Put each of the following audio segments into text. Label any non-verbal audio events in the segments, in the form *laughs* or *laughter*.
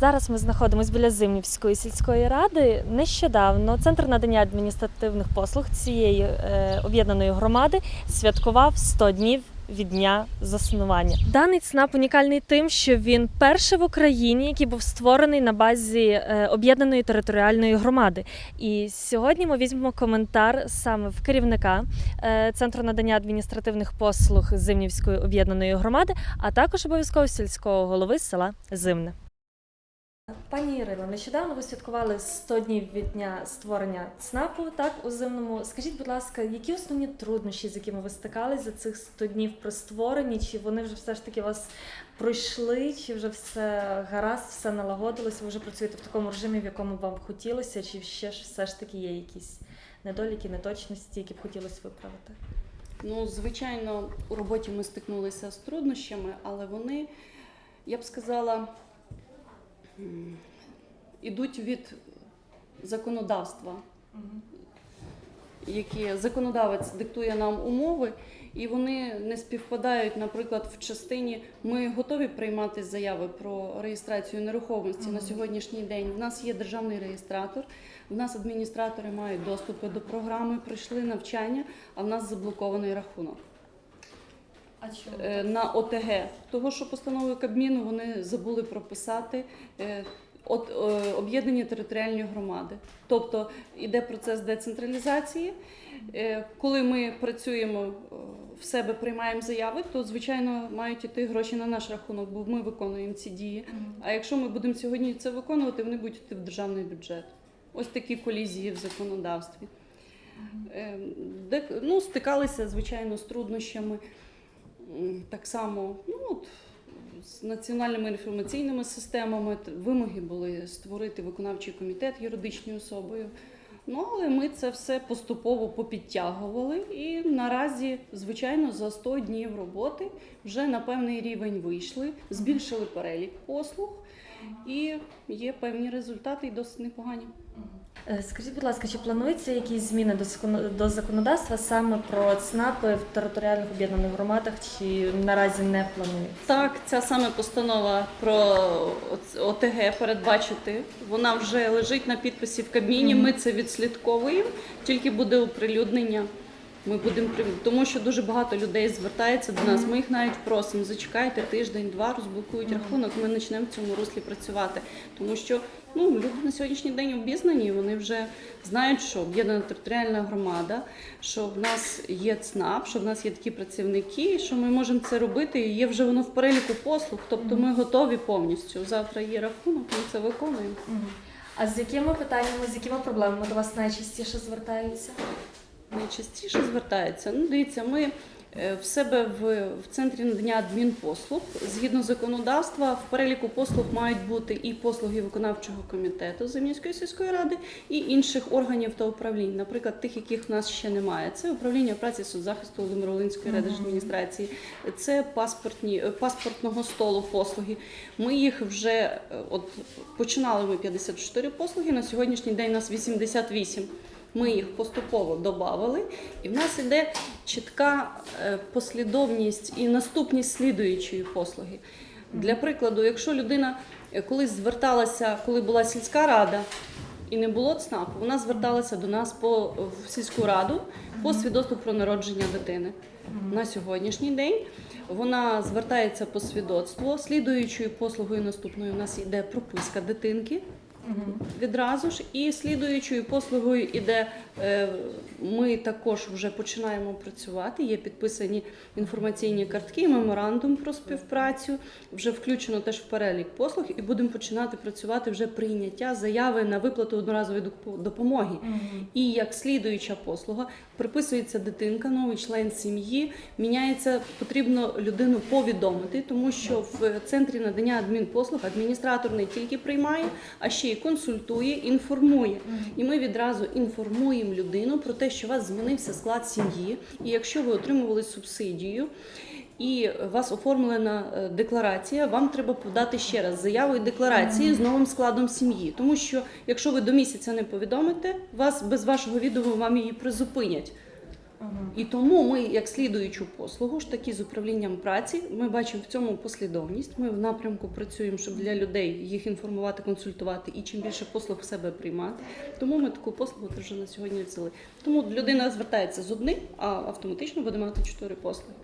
Зараз ми знаходимося біля Зимнівської сільської ради. Нещодавно центр надання адміністративних послуг цієї е, об'єднаної громади святкував 100 днів від дня заснування. Даний ЦНАП унікальний тим, що він перший в Україні, який був створений на базі е, об'єднаної територіальної громади. І сьогодні ми візьмемо коментар саме в керівника е, центру надання адміністративних послуг Зимнівської об'єднаної громади, а також обов'язково сільського голови села Зимне. Пані Ірино, нещодавно ви святкували 100 днів від дня створення ЦНАПу, так у зимному. Скажіть, будь ласка, які основні труднощі, з якими ви стикались за цих 100 днів при створенні? Чи вони вже все ж таки вас пройшли, чи вже все гаразд, все налагодилось? Ви вже працюєте в такому режимі, в якому вам хотілося, чи ще ж все ж таки є якісь недоліки, неточності, які б хотілося виправити? Ну, звичайно, у роботі ми стикнулися з труднощами, але вони, я б сказала, ідуть від законодавства, які законодавець диктує нам умови, і вони не співпадають, наприклад, в частині ми готові приймати заяви про реєстрацію нерухомості на сьогоднішній день. У нас є державний реєстратор, в нас адміністратори мають доступи до програми, пройшли навчання, а в нас заблокований рахунок. А? Е, на ОТГ, того що постановою Кабміну вони забули прописати е, от, е, об'єднані територіальні громади. Тобто йде процес децентралізації. Е, Коли ми працюємо е, в себе, приймаємо заяви, то звичайно мають іти гроші на наш рахунок, бо ми виконуємо ці дії. А якщо ми будемо сьогодні це виконувати, вони будуть йти в державний бюджет. Ось такі колізії в законодавстві. Де, ну, стикалися, звичайно, з труднощами. Так само ну, от, з національними інформаційними системами вимоги були створити виконавчий комітет юридичною особою. Ну, але ми це все поступово попідтягували і наразі, звичайно, за 100 днів роботи вже на певний рівень вийшли, збільшили перелік послуг і є певні результати і досить непогані. Е, Скажіть, будь ласка, чи плануються якісь зміни до законодавства саме про ЦНАПи в територіальних об'єднаних громадах, чи наразі не планується? Так, ця саме постанова про ОТГ передбачити. Вона вже лежить на підписі в Кабміні. Ми це відслідковуємо. Тільки буде оприлюднення. Ми будемо тому, що дуже багато людей звертається до нас. Ми їх навіть просимо. Зачекайте тиждень-два, розблокують рахунок. Ми почнемо в цьому руслі працювати. Тому що ну люди на сьогоднішній день обізнані. Вони вже знають, що об'єднана територіальна громада, що в нас є ЦНАП, що в нас є такі працівники, що ми можемо це робити. І є вже воно в переліку послуг. Тобто ми готові повністю. Завтра є рахунок, ми це виконуємо. А з якими питаннями, з якими проблемами до вас найчастіше звертаються? Найчастіше звертаються. Ну, дивіться, ми е, в себе в, в центрі надання адмінпослуг згідно законодавства в переліку послуг мають бути і послуги виконавчого комітету Землянської сільської ради, і інших органів та управлінь, наприклад, тих, яких в нас ще немає. Це управління праці соцзахисту Володимир-Волинської адміністрації, це паспортні е, паспортного столу послуги. Ми їх вже е, от починали ми 54 послуги. На сьогоднішній день нас 88. Ми їх поступово додавали, і в нас іде чітка е, послідовність і наступність слідуючої послуги. Для прикладу, якщо людина е, колись зверталася, коли була сільська рада і не було ЦНАПу, вона зверталася до нас по в сільську раду по свідоцтву про народження дитини. На сьогоднішній день вона звертається по свідоцтву. Слідуючою послугою наступною у нас йде прописка дитинки відразу ж. І слідуючою послугою іде, ми також вже починаємо працювати. Є підписані інформаційні картки, меморандум про співпрацю. Вже включено теж в перелік послуг, і будемо починати працювати вже прийняття заяви на виплату одноразової доп- допомоги. І як слідуюча послуга приписується дитинка, новий член сім'ї. Міняється, потрібно людину повідомити, тому що в центрі надання адмінпослуг адміністратор не тільки приймає, а ще й консультує, інформує. І ми відразу інформуємо людину про те, що у вас змінився склад сім'ї, і якщо ви отримували субсидію. І вас оформлена е, декларація, вам треба подати ще раз заяву і декларації з новим складом сім'ї. Тому що якщо ви до місяця не повідомите, вас без вашого відома вам її призупинять. І тому ми, як слідуючу послугу, ж таки з управлінням праці, ми бачимо в цьому послідовність. Ми в напрямку працюємо, щоб для людей їх інформувати, консультувати і чим більше послуг в себе приймати. Тому ми таку послугу вже на сьогодні взяли. Тому людина звертається з одним, а автоматично буде мати чотири послуги.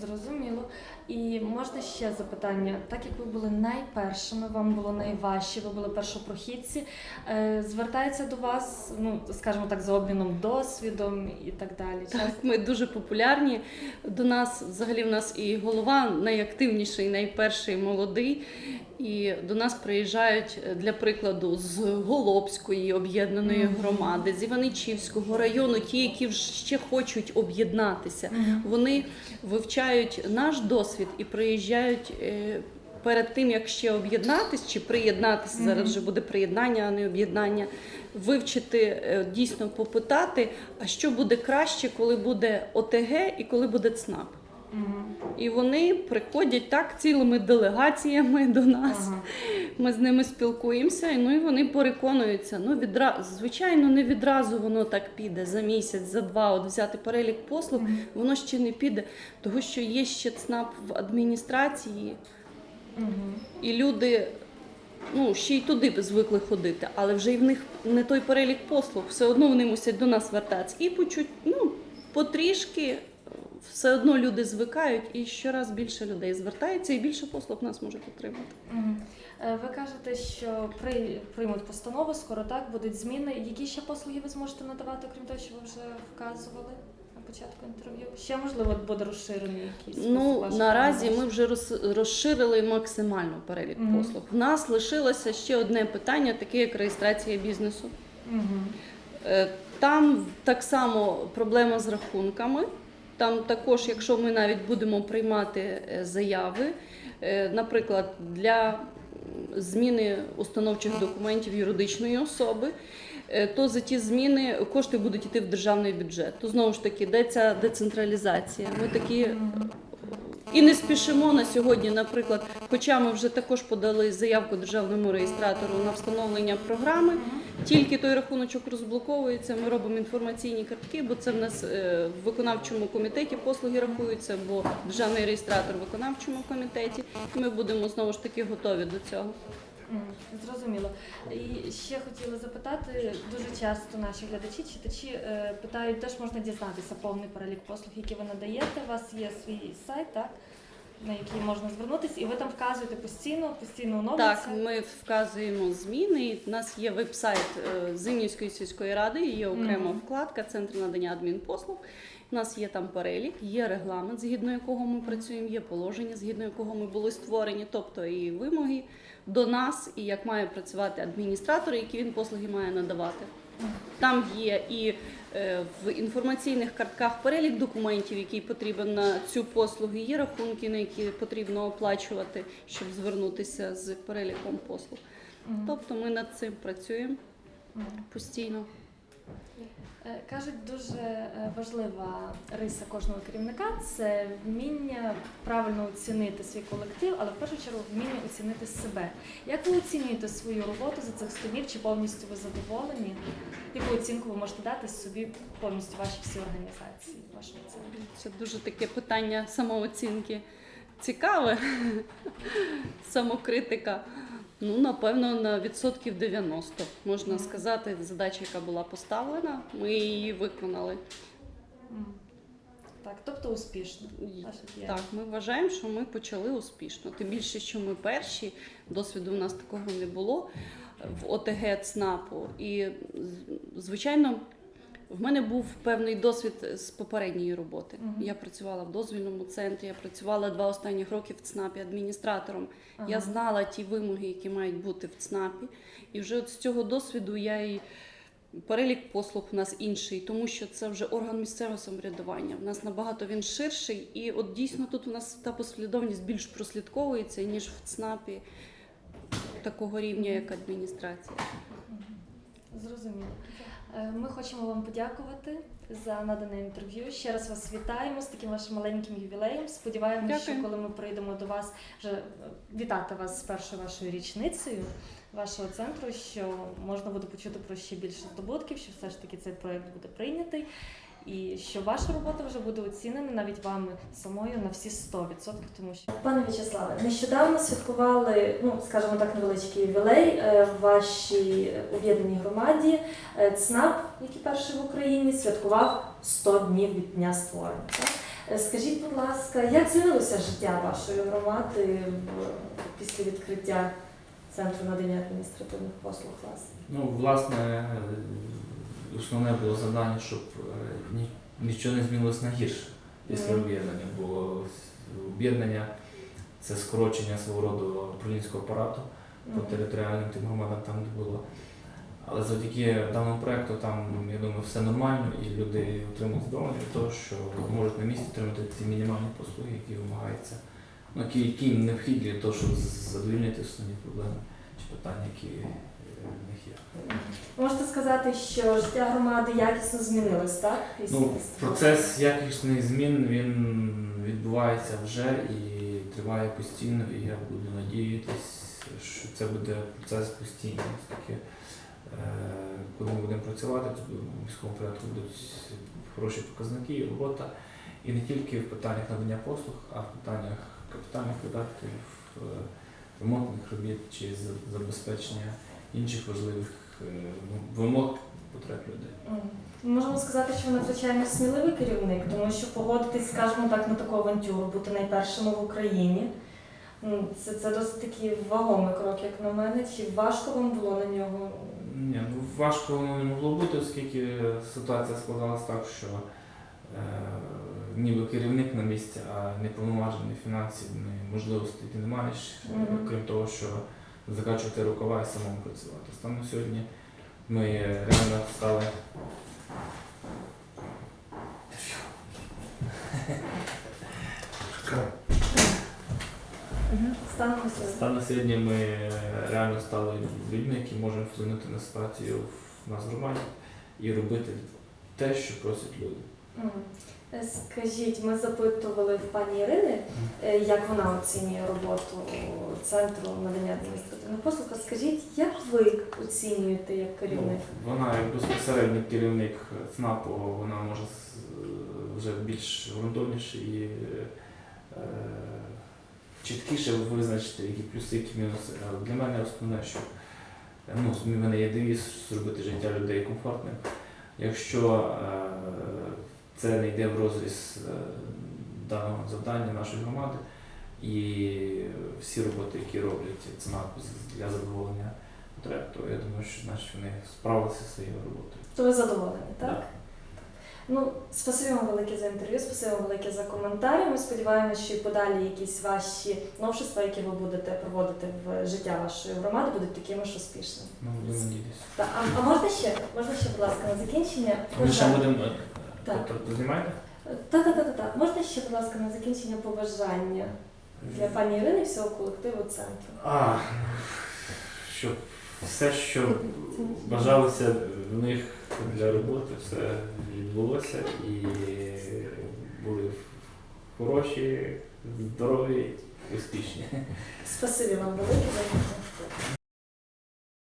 Зрозуміло. І можна ще запитання. Так як ви були найпершими, вам було найважче, ви були першопрохідці. е, Звертається до вас, ну скажімо так, за обміном досвідом і так далі. Так, ми дуже популярні. До нас взагалі в нас і голова найактивніший, найперший молодий. І до нас приїжджають е, для прикладу з Голобської об'єднаної громади, з Іваничівського району, ті, які ще хочуть об'єднатися. Вони вивчають наш досвід і приїжджають. е, Перед тим як ще об'єднатись чи приєднатися, зараз вже буде приєднання, а не об'єднання, вивчити е, дійсно попитати, а що буде краще, коли буде ОТГ і коли буде ЦНАП. Мгм. І вони приходять так цілими делегаціями до нас. Ага. Ми з ними спілкуємося, і, ну і вони переконуються. Ну, відра... звичайно, не відразу воно так піде за місяць, за два. От взяти перелік послуг, Мгм. воно ще не піде, тому що є ще ЦНАП в адміністрації, Мгм. і люди. Ну, ще й туди б звикли ходити, але вже і в них не той перелік послуг. Все одно вони мусять до нас вертатися. І почуть, ну, потрішки все одно люди звикають, і щораз більше людей звертається, і більше послуг нас може підтримати. Мгм. Е, Ви кажете, що при приймуть постанову, скоро так будуть зміни. Які ще послуги ви зможете надавати, крім того, що ви вже вказували на початку інтерв'ю? Ще можливо буде розширений якийсь Ну наразі ми вже розширили максимально перелік Мгм. послуг. В нас лишилося ще одне питання, таке як реєстрація бізнесу. Е, Там так само проблема з рахунками. Там також, якщо ми навіть будемо приймати е, заяви, е, наприклад, для зміни установчих документів юридичної особи, е, то за ті зміни кошти будуть йти в державний бюджет. То знову ж таки, де децентралізація? Ми такі і не спішимо на сьогодні, наприклад, хоча ми вже також подали заявку державному реєстратору на встановлення програми. Тільки той рахуночок розблоковується, ми робимо інформаційні картки, бо це в нас е, в виконавчому комітеті послуги рахуються, бо державний реєстратор в виконавчому комітеті. Ми будемо знову ж таки готові до цього. Зрозуміло. І ще хотіла запитати, дуже часто наші глядачі, читачі е, питають, де ж можна дізнатися повний перелік послуг, які ви надаєте. У вас є свій сайт, так? На який можна звернутися, і ви там вказуєте постійно, постійно оновлюється. Так, ми вказуємо зміни. і У нас є веб-сайт е, Зимнівської сільської ради, є окрема Мгм. вкладка Центр надання адмінпослуг. У нас є там перелік, є регламент, згідно якого ми працюємо, є положення, згідно якого ми були створені, тобто і вимоги до нас, і як має працювати адміністратор, які він послуги має надавати. Там є і е, в інформаційних картках перелік документів, який потрібен на цю послугу, є рахунки, на які потрібно оплачувати, щоб звернутися з переліком послуг. Тобто ми над цим працюємо постійно. Е, Кажуть, дуже е, важлива риса кожного керівника це вміння правильно оцінити свій колектив, але в першу чергу вміння оцінити себе. Як ви оцінюєте свою роботу за цих 100 днів? Чи повністю ви задоволені? Яку оцінку ви можете дати собі повністю ваші всі організації? Вашому? Це дуже таке питання самооцінки цікаве, *laughs* самокритика. Ну, напевно, на відсотків 90 можна сказати, задача, яка була поставлена, ми її виконали. Так, тобто успішно. Так, ми вважаємо, що ми почали успішно. Тим більше, що ми перші, досвіду у нас такого не було в ОТГ ЦНАПу. І, звичайно, в мене був певний досвід з попередньої роботи. Мгм. Я працювала в дозвільному центрі, я працювала два останні роки в ЦНАПі адміністратором. Ага. Я знала ті вимоги, які мають бути в ЦНАПі. І вже от з цього досвіду я і перелік послуг у нас інший, тому що це вже орган місцевого самоврядування. У нас набагато він ширший, і от дійсно тут у нас та послідовність більш прослідковується, ніж в ЦНАПі такого рівня, як адміністрація. Зрозуміло. Е, Ми хочемо вам подякувати за надане інтерв'ю. Ще раз вас вітаємо з таким вашим маленьким ювілеєм. Сподіваємося, що коли ми прийдемо до вас, вже е, вітати вас з першою вашою річницею вашого центру, що можна буде почути про ще більше здобутків, що все ж таки цей проект буде прийнятий. І що ваша робота вже буде оцінена навіть вами самою на всі 100%, тому що пане В'ячеславе, нещодавно святкували, ну скажімо так, невеличкий ювілей е, в вашій об'єднаній громаді. Е, ЦНАП, який перший в Україні, святкував 100 днів від дня створення. Так? Е, Скажіть, будь ласка, як змінилося життя вашої громади в- після відкриття центру надання адміністративних послуг вас? Ну, власне, основне було завдання, щоб е, нічого не змінилось на гірше після об'єднання. Бо об'єднання це скорочення свого роду управлінського апарату по територіальним тим громадам там, де було. Але завдяки даному проекту там, я думаю, все нормально і люди отримують задоволення від того, що можуть на місці отримати ці мінімальні послуги, які вимагаються, ну, які, які необхідні для того, щоб задовільнити основні проблеми чи питання, які них є. Можете сказати, що життя громади якісно змінилось, так? Ну, процес якісних змін він відбувається вже і триває постійно, і я буду надіятись, що це буде процес постійний. Оскільки, е, коли ми будемо працювати, то в міському порядку будуть хороші показники і робота. І не тільки в питаннях надання послуг, а в питаннях капітальних видатків, е, ремонтних робіт чи за- забезпечення інших важливих е, ну, вимог потреб людей. Ми можемо сказати, що ви надзвичайно сміливий керівник, тому що погодитись, скажімо так, на таку авантюру, бути найпершими в Україні. ну, Це, це досить такий вагомий крок, як на мене. Чи важко вам було на нього? Ні, ну важко воно не могло бути, оскільки ситуація складалась так, що е, ніби керівник на місці, а неповноважений фінансів, ні можливостей ти не маєш, е, Мгм. крім того, що закачувати рукава і самому працювати. Станом сьогодні ми реально стали. Станом сьогодні. Станом сьогодні ми реально стали людьми, які можемо вплинути на ситуацію в нас в громаді і робити те, що просять люди. Скажіть, ми запитували в пані Ірини, е, як вона оцінює роботу центру надання адміністративних послуг. Скажіть, як ви оцінюєте як керівник? Ну, вона як безпосередній керівник ЦНАПу, вона може вже більш ґрунтовніше і е, чіткіше визначити, які плюси, які мінуси. Але для мене основне, що ну, в мене є девіз зробити життя людей комфортним. Якщо е, це не йде в розріз е, даного завдання нашої громади, і всі роботи, які роблять ЦНАП для задоволення потреб, то я думаю, що значить вони справилися зі своєю роботою. То ви задоволені, так? Да. Ну, спасибі вам велике за інтерв'ю, спасибі вам велике за коментарі. Ми сподіваємося, що і подалі якісь ваші новшества, які ви будете проводити в життя вашої громади, будуть такими ж успішними. Ну, будемо надіятися. А, а можна ще? Можна ще, будь ласка, на закінчення? Ми ще будемо. Так. Тобто, знімаєте? Та, та, та, та, та. Можна ще, будь ласка, на закінчення побажання для пані Ірини і всього колективу центру. А, щоб все, що бажалося в них для роботи, все відбулося і були хороші, здорові, успішні. Спасибі вам велике за інтерв'ю.